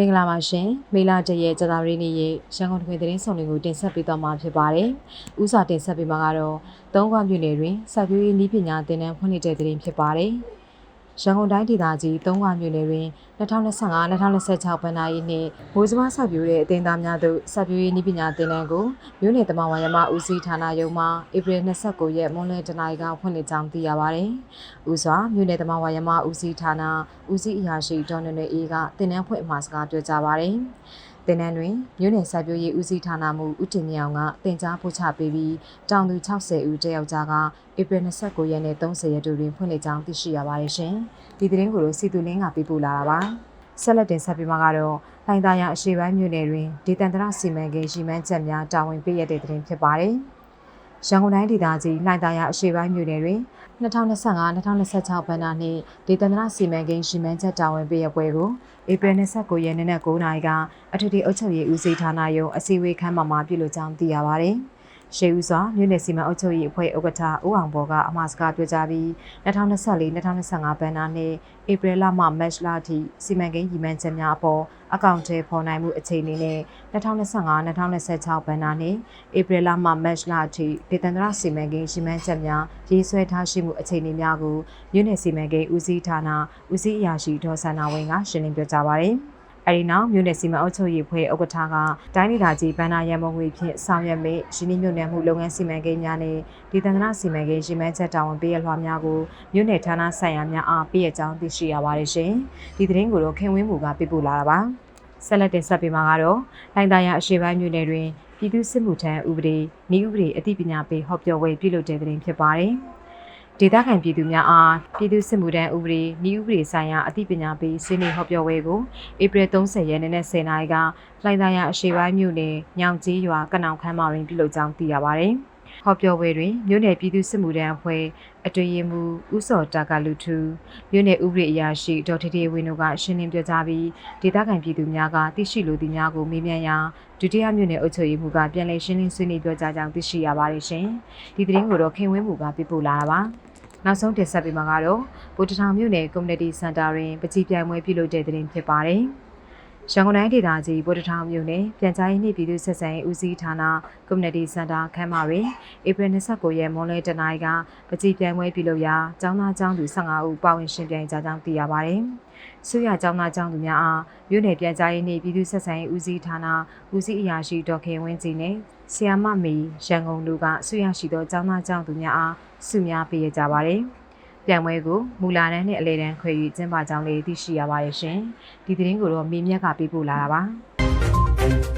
မင်္ဂလာပါရှင်မေလာတရဲ့ကြာသပတေးနေ့ရဲ့ရန်ကုန်ထွေသတင်းဆောင်တွေကိုတင်ဆက်ပေးသွားမှာဖြစ်ပါတယ်။ဥစွာတင်ဆက်ပေးမှာကတော့သုံးခွမြို့နယ်တွင်စိုက်ပျိုးရေးနည်းပညာသင်တန်းဖွင့်လှစ်တဲ့သတင်းဖြစ်ပါတယ်။ ရန်ကုန်တိုင်းဒေသကြီးသုံးခွမြို့နယ်တွင်2025-2026ဘဏ္ဍာရေးနှစ်မိုးစမစိုက်ပျိုးတဲ့အသင်းသားများသို့စိုက်ပျိုးရေးနည်းပညာသင်တန်းကိုမြို့နယ်တမန်ဝါယမဦးစီးဌာနရုံးမှဧပြီ29ရက်မွန်းလွဲတနာရီကဖွင့်လှစ်ကြောင်းသိရပါတယ်။ဥစွာမြို့နယ်တမန်ဝါယမဦးစီးဌာနဦးစီးအရာရှိဒေါ်နွယ်နွယ်အေးကသင်တန်းဖွင့်အမှာစကားပြောကြားပါတယ်။ တင်နန်းတွင်မြို့နယ်စိုက်ပျိုးရေးဦးစီးဌာနမှဦးတင်မြောင်ကတင် जा ပို့ချပေးပြီးတောင်သူ60ဦးတက်ရောက်ကြကဧပြီ29ရက်နဲ့30ရက်တို့တွင်ဖွင့်လှစ်ကြောင်းသိရှိရပါတယ်ရှင်။ဒီသတင်းကိုစီတူလင်းကပေးပို့လာတာပါ။ဆက်လက်တင်ဆက်ပေးမှာကတော့လိုင်သားရအရှိပိုင်းမြို့နယ်တွင်ဒေသန္တရစီမံကိန်းရှိမှန်းချက်များတာဝန်ပေးရတဲ့သတင်းဖြစ်ပါတယ်။ ရန်ကုန်တိုင်းဒေသကြီးလိုင်သားရအရှိပိုင်းမြို့နယ်တွင်2025-2026ဘဏ္ဍာနှစ်ဒေသန္တရစီမံကိန်းရှိမှန်းချက်တာဝန်ပေးရပွဲကိုဧပြီ29ရက်နေ့နက်9:00နာရီကအထူးအုပ်ချုပ်ရေးဦးစီးဌာနယုံအစည်းအဝေးခန်းမှာမှပြုလုပ်ကြောင်းသိရပါတယ်။ ရှေးဦးစွာမြို့နယ်စီမံအုပ်ချုပ်ရေးအဖွဲ့ဥက္ကဋ္ဌဦးအောင်ဘော်ကအမှားစကားပြောကြားပြီး2024-2025ဘဏ္ဍာနှစ်ဧပြီလမှမတ်လအထိစီမံကိန်းရည်မှန်းချက်များအပေါ်အကောင့်ထဲပေါ်နိုင်မှုအခြေအနေနဲ့2025-2026ဘဏ္ဍာနှစ်ဧပြီလမှမတ်လအထိဒေသန္တရစီမံကိန်းရည်မှန်းချက်များရေးဆွဲထားရှိမှုအခြေအနေများကိုမြို့နယ်စီမံကိန်းဦးစီးဌာနဦးစီးအရာရှိဒေါ်ဆန္နာဝင်းကရှင်းလင်းပြောကြားပါရယ်။ အဲဒီနောက်မြို့နယ်စီမံအုပ်ချုပ်ရေးဖွဲ့ဥက္ကဋ္ဌကတိုင်းဒေသကြီးဗန္နာရန်မုံငွေဖြင့်ဆောင်ရွက်မိရင်းနှီးမြှုပ်နှံမှုလုပ်ငန်းစီမံကိန်းများနဲ့ဒေသန္တရစီမံကိန်းရည်မှန်းချက်တာဝန်ပေးရလွှာများကိုမြို့နယ်ဌာနဆိုင်ရာများအားပေးရကြောင်းသိရှိရပါတယ်ရှင်။ဒီသတင်းကိုတော့ခင်ဝင်းမူကပြပို့လာတာပါ။ဆက်လက်တင်ဆက်ပေးမှာကတော့လိုင်သားရအရှိပိုင်းမြို့နယ်တွင်ပြည်သူ့စစ်မှုထမ်းဥပဒေ၊ဤဥပဒေအသိပညာပေးဟောပြောပွဲပြုလုပ်တဲ့သတင်းဖြစ်ပါတယ်။ ဒေသခံပြည်သူများအားပြည်သူ့စစ်မှုထမ်းဥပဒေဤဥပဒေဆိုင်ရာအသိပညာပေးဆွေးနွေးဟောပြောပွဲကိုဧပြီ30ရက်နေ့နဲ့10နာရီကလှိုင်သာယာအရှိပိုင်းမြို့နယ်ညောင်ကြီးရွာကနောင်ခမ်းမတွင်ပြုလုပ်ကြောင်းသိရပါဗျ။ဟောပြောပွဲတွင်မြို့နယ်ပြည်သူ့စစ်မှုထမ်းအဖွဲ့အတွင်းရေးမှူးဦးစောတာကလူထူမြို့နယ်ဥပဒေအရာရှိဒေါ်ထေထေဝင်းတို့ကရှင်းလင်းပြကြပြီးဒေသခံပြည်သူများကသိရှိလိုသူများကိုမေးမြန်းရာဒုတိယမြို့နယ်အုပ်ချုပ်ရေးမှူးကပြန်လည်ရှင်းလင်းဆွေးနွေးပြောကြားကြောင်းသိရှိရပါတယ်ရှင်။ဒီသတင်းကိုတော့ခင်ဝင်းမူကပြပို့လာတာပါ။ နောက်ဆုံးတင်ဆက်ပေးမှာကတော့ဗိုလ်တထောင်မြို့နယ် Community Center တွင်ပကြီးပြိုင်ပွဲပြုလုပ်တဲ့တဲ့တင်ဖြစ်ပါတယ်။ ရန်ကုန်တိုင်းဒေသကြီးဗိုလ်တထောင်မြို့နယ်ပြန်ကြားရေးနှင့်ပြည်သူ့ဆက်ဆံရေးဦးစီးဌာန Community Center ခန်းမတွင်ဧပြီ29ရက်မွန်းလွဲတနာရီကပကြီးပြိုင်ပွဲပြုလုပ်ရာကျောင်းသားကျောင်းသူ15ဦးပါဝင်ရှင်ပြိုင်ကြကြောင်းသိရပါတယ်။ဆုရကျောင်းသားကျောင်းသူများအားမြို့နယ်ပြန်ကြားရေးနှင့်ပြည်သူ့ဆက်ဆံရေးဦးစီးဌာနဦးစီးအရာရှိဒေါက်ခင်ဝင်းစီနှင့်ဆီယာမမီရန်ကုန်တို့ကဆုရရှိသောကျောင်းသားကျောင်းသူများအားဆုများပေးရကြပါတယ်။ ပြန်ပွဲကိုမူလာတန်းနဲ့အလေတန်းခွဲ၍ကျင်းပကြောင်းလေးသိရှိရပါတယ်ရှင်။ဒီသတင်းကိုတော့မေမြက်ကပေးပို့လာတာပါ။